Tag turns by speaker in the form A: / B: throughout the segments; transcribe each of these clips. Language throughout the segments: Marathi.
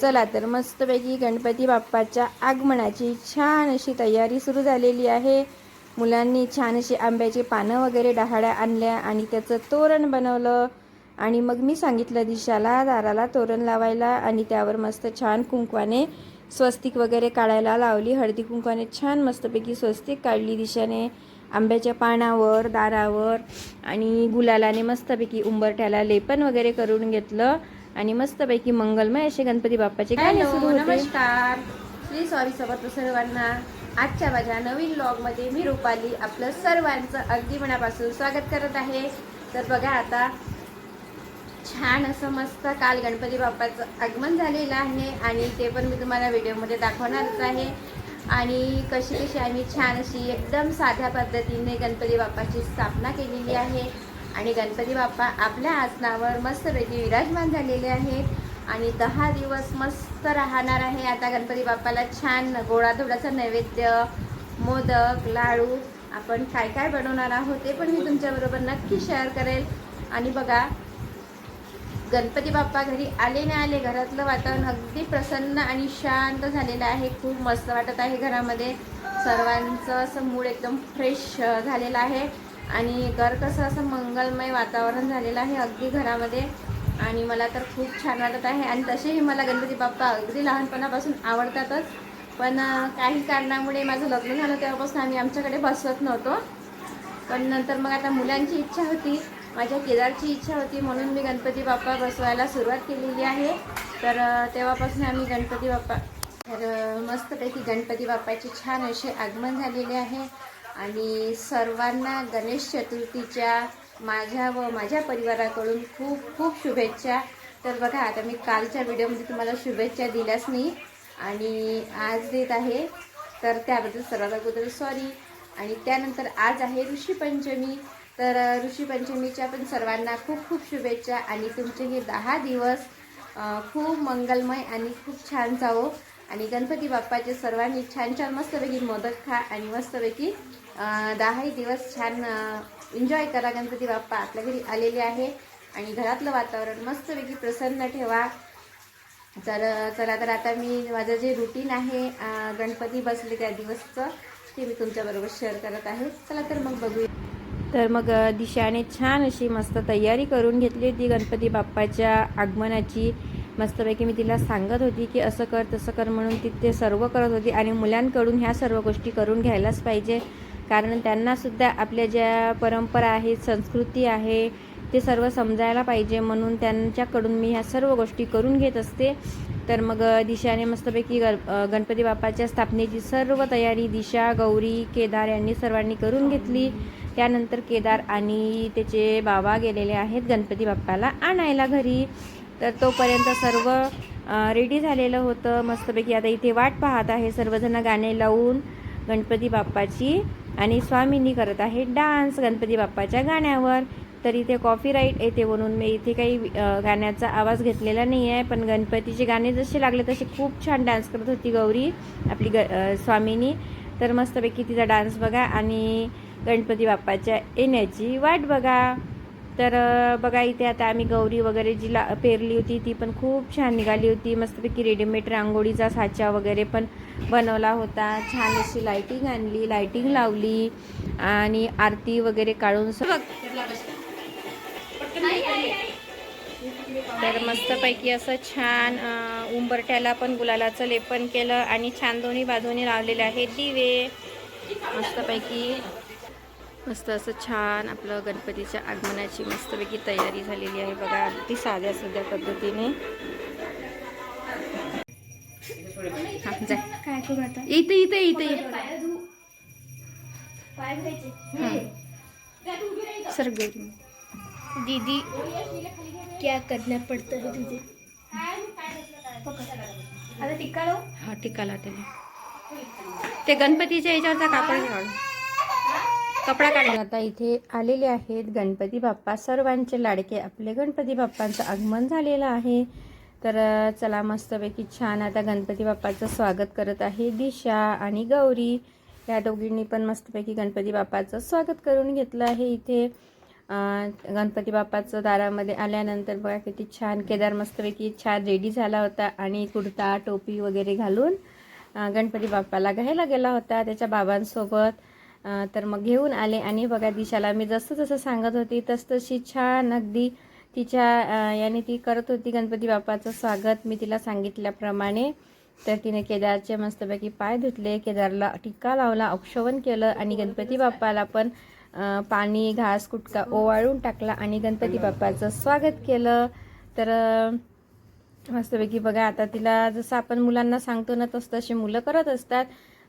A: चला तर मस्तपैकी गणपती बाप्पाच्या आगमनाची छान अशी तयारी सुरू झालेली आहे. मुलांनी छान अशी आंब्याची पानं वगैरे डहाळ्या आणल्या आणि त्याचं तोरण बनवलं. आणि मग मी सांगितलं दिशाला दाराला तोरण लावायला आणि त्यावर मस्त छान कुंकवाने स्वस्तिक वगैरे काढायला लावली. हळदी कुंकवाने छान मस्तपैकी स्वस्तिक काढली दिशाने. आंब्याच्या पानावर दारावर आणि गुलालाने मस्तपैकी उंबरठ्याला लेपन वगैरे करून घेतलं. आणि मस्तपैकी मंगलमय असे गणपती बाप्पाचे
B: नमस्कार. श्री सॉरी समर्थ सर्वांना आजच्या माझ्या नवीन ब्लॉगमध्ये मी रुपाली आपलं सर्वांचं अगदी मनापासून स्वागत करत आहे. तर बघा आता छान असं मस्त काल गणपती बाप्पाचं आगमन झालेलं आहे आणि ते पण मी तुम्हाला व्हिडिओमध्ये दाखवणारच आहे. आणि कशी कशी आम्ही छान अशी एकदम साध्या पद्धतीने गणपती बाप्पाची स्थापना केलेली आहे. आणि गणपती बाप्पा आपल्या आसनावर मस्तपैकी विराजमान झालेले आहेत. आणि दहा दिवस मस्त राहणार आहे. आता गणपती बाप्पाला छान गोडाधोडाचं नैवेद्य मोदक लाडू आपण काय काय बनवणार आहोत ते पण मी तुमच्याबरोबर नक्की शेअर करेल. आणि बघा गणपती बाप्पा घरी आले नाही आले घरातलं वातावरण अगदी प्रसन्न आणि शांत झालेलं आहे. खूप मस्त वाटत आहे घरामध्ये. सर्वांचं असं मूड एकदम फ्रेश झालेलं आहे. आणि घर कसं असं मंगलमय वातावरण झालेलं आहे अगदी घरामध्ये. आणि मला तर खूप छान वाटत आहे. आणि तसेही मला गणपती बाप्पा अगदी लहानपणापासून आवडतातच. पण काही कारणामुळे माझं लग्न झालं तेव्हापासून आम्ही आमच्याकडे बसवत नव्हतो. पण नंतर मग आता मुलांची इच्छा होती. माझ्या केदारची इच्छा होती म्हणून मी गणपती बाप्पा बसवायला सुरुवात केलेली आहे. तर तेव्हापासून आम्ही गणपती बाप्पा तर मस्तपैकी गणपती बाप्पाचे छान असे आगमन झालेले आहे. आणि सर्वांना गणेश चतुर्थीच्या माझ्या व माझ्या परिवाराकडून खूप खूप शुभेच्छा. तर बघा आता मी कालच्या व्हिडिओमध्ये तुम्हाला शुभेच्छा दिल्याच नाही आणि आज देत आहे. तर त्याबद्दल सर्वात अगोदर सॉरी आणि त्यानंतर आज आहे ऋषीपंचमी तर ऋषीपंचमीच्या पण सर्वांना खूप खूप शुभेच्छा आणि तुमचे हे दहा दिवस खूप मंगलमय आणि खूप छान जावो. आणि गणपती बाप्पाचे सर्वांनी छान छान मस्तपैकी मोदक खा आणि मस्तपैकी दहाही दिवस छान एन्जॉय करा गणपती बाप्पा. आपल्या घरी आलेले आहे आणि घरातलं वातावरण मस्तपैकी प्रसन्न ठेवा. तर चला तर आता मी माझं जे रुटीन आहे गणपती बसले त्या दिवसचं ते मी तुमच्याबरोबर शेअर करत आहे. चला तर मग बघूया.
A: तर मग दिशाने छान अशी मस्त तयारी करून घेतली होती गणपती बाप्पाच्या आगमनाची. मस्तपैकी मी तिला सांगत होती की असं कर तसं कर म्हणून ती ते सर्व करत होती आणि मुलांकडून ह्या सर्व गोष्टी करून घ्यायलाच पाहिजे. कारण त्यांनासुद्धा आपल्या ज्या परंपरा आहेत संस्कृती आहे ते सर्व समजायला पाहिजे म्हणून त्यांच्याकडून मी ह्या सर्व गोष्टी करून घेत असते. तर मग दिशाने मस्तपैकी ग गणपती बाप्पाच्या स्थापनेची सर्व तयारी दिशा गौरी केदार यांनी सर्वांनी करून घेतली. त्यानंतर केदार आणि त्याचे बाबा गेलेले आहेत गणपती बाप्पाला आणायला घरी. तर तोपर्यंत सर्व रेडी झालेलं होतं. मस्तपैकी आता इथे वाट पाहत आहे सर्वजण गाणे लावून गणपती बाप्पाची. आणि स्वामींनी करत आहे डान्स गणपती बाप्पाच्या गाण्यावर. तर इथे कॉपीराईट येते म्हणून मी इथे काही गाण्याचा आवाज घेतलेला नाही आहे पण गणपतीचे गाणे जसे लागले तसे खूप छान डान्स करत होती गौरी आपली ग स्वामीनी. तर मस्तपैकी तिचा डान्स बघा आणि गणपती बाप्पाच्या येण्याची वाट बघा. तर बघा इथे आता आम्ही गौरी वगैरे जी ला पेरली होती ती पण खूप छान निघाली होती. मस्तपैकी रेडीमेड रांगोळीचा साचा वगैरे पण बनवला होता. छान अशी लाईटिंग आणली लाईटिंग लावली आणि आरती वगैरे काढून तर मस्तपैकी असं छान उंबरट्याला उंबरठ्याला पण गुलालाचं लेपन केलं आणि छान दोन्ही बाजूने लावलेले आहेत दिवे. मस्तपैकी मस्त असं छान आपलं गणपतीच्या आगमनाची मस्तपैकी तयारी झालेली आहे बघा अगदी साध्या साध्या पद्धतीने. इथे इथे इथे सर गौरी
B: दीदी क्या करना पड़ता है तुझे? आता लावू
A: हा टिकाला त्याला. ते गणपतीच्या याच्यावरचा कापड काढ. कपडा काढला. आता इथे आलेले आहेत गणपती बाप्पा. सर्वांचे लाडके आपले गणपती बाप्पांचं आगमन झालेलं आहे. तर चला मस्तपैकी छान आता गणपती बाप्पाचं स्वागत करत आहे दिशा आणि गौरी. या दोघींनी पण मस्तपैकी गणपती बाप्पाचं स्वागत करून घेतलं आहे इथे. गणपती बाप्पाचं दारामध्ये आल्यानंतर बघा किती छान केदार मस्तपैकी छान रेडी झाला होता आणि कुर्ता टोपी वगैरे घालून गणपती बाप्पाला घ्यायला गेला होता त्याच्या बाबांसोबत. तर मग घेऊन आले आणि बघा दिशाला मी जसं जसं सांगत होती तस तशी छान अगदी तिच्या याने ती करत होती गणपती बाप्पाचं स्वागत. मी तिला सांगितल्याप्रमाणे तर तिने केदारचे मस्तपैकी पाय धुतले केदारला टिक्का लावला औक्षवण केलं आणि गणपती बाप्पाला पण पाणी घास कुटका ओवाळून टाकला आणि गणपती बाप्पाचं स्वागत केलं. तर मस्तपैकी बघा आता तिला जसं आपण मुलांना सांगतो ना तसं तशी मुलं करत असतात.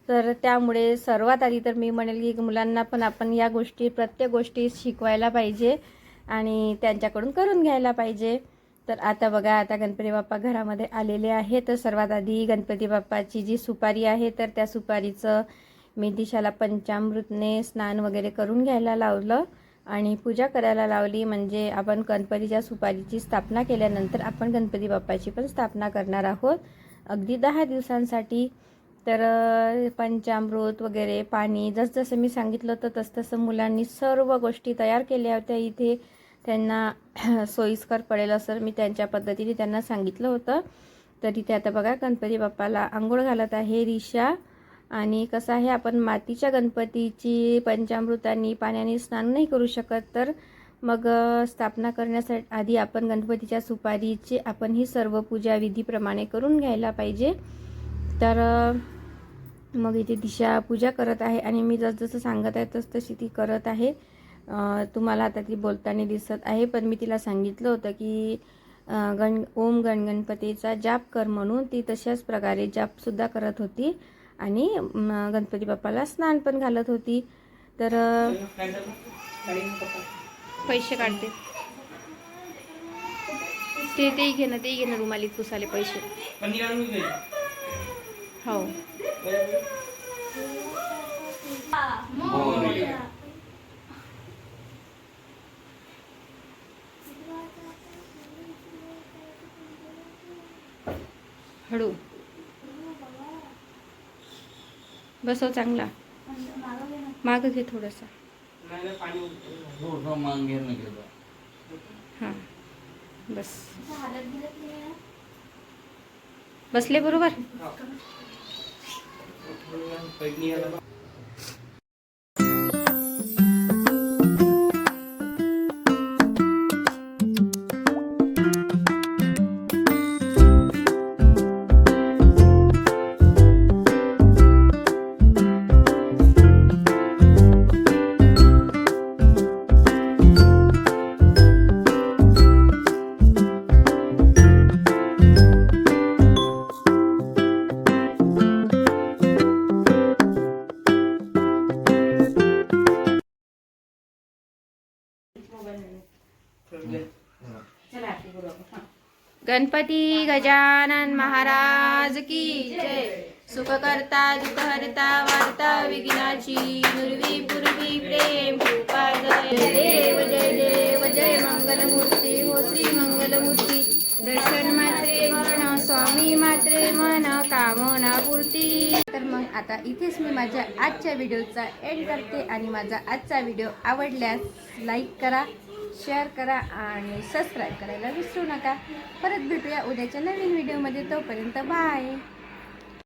A: तर त्यामुळे सर्वात आधी तर मी म्हणेल की मुलांना पण आपण या गोष्टी प्रत्येक गोष्टी शिकवायला पाहिजे आणि त्यांच्याकडून करून घ्यायला पाहिजे. तर आता बघा आता गणपती बाप्पा घरामध्ये आलेले आहे तर सर्वात आधी गणपती बाप्पाची जी सुपारी आहे तर त्या सुपारीचं मी दिशाला पंचामृतने स्नान वगैरे करून घ्यायला लावलं आणि पूजा करायला लावली. म्हणजे आपण गणपतीच्या सुपारीची स्थापना केल्यानंतर आपण गणपती बाप्पाची पण स्थापना करणार आहोत. अगदी दहा दिवसांसाठी तर पंचामृत वगैरे पाणी जसजसं मी सांगितलं होतं तसतसं मुलांनी सर्व गोष्टी तयार केल्या होत्या. इथे त्यांना सोयीस्कर पडेल असं मी त्यांच्या पद्धतीने त्यांना सांगितलं होतं. तर इथे आता बघा गणपती बाप्पाला आंघोळ घालत आहे रिषा. आणि कसं आहे आपण मातीच्या गणपतीची पंचामृतानी पाण्याने स्नान नाही करू शकत तर मग स्थापना करण्यासाठी आधी आपण गणपतीच्या सुपारीची आपण ही सर्व पूजा विधीप्रमाणे करून घ्यायला पाहिजे. तर मग इथे दिशा पूजा करत आहे आणि मी जसजसं सांगत आहे तस तशी ती करत आहे. तुम्हाला आता ती बोलताना दिसत आहे पण मी तिला सांगितलं होतं की गण ओम गण गणपतीचा जाप कर म्हणून ती तशाच प्रकारे जापसुद्धा करत होती आणि गणपती बाप्पाला स्नान पण घालत होती. तर पैसे काढते. ते तेही घे ना तेही घे ना रुमाली पुसाले पैसे. हो. हळू. बसव चांगला. माग घे थोडंसं.
C: गेलं
A: हां बस. बसले बरोबर? 维尼啊。गणपती गजानन महाराज की जय. सुख करता हरता वार्ता विघ्नाची पूर्वी पूर्वी प्रेम कृपा जय देव जय देव जय मंगलमूर्ती हो श्री मंगलमूर्ती. दर्शन मात्रे मन स्वामी मात्रे मन कामना पूर्ती. तर मग आता इथेच मी माझ्या आजच्या व्हिडिओचा एंड करते आणि माझा आजचा व्हिडिओ आवडल्यास लाईक करा. शेअर करा आणि सबस्क्राईब करायला विसरू नका. परत भेटूया उद्याच्या नवीन व्हिडिओमध्ये तोपर्यंत बाय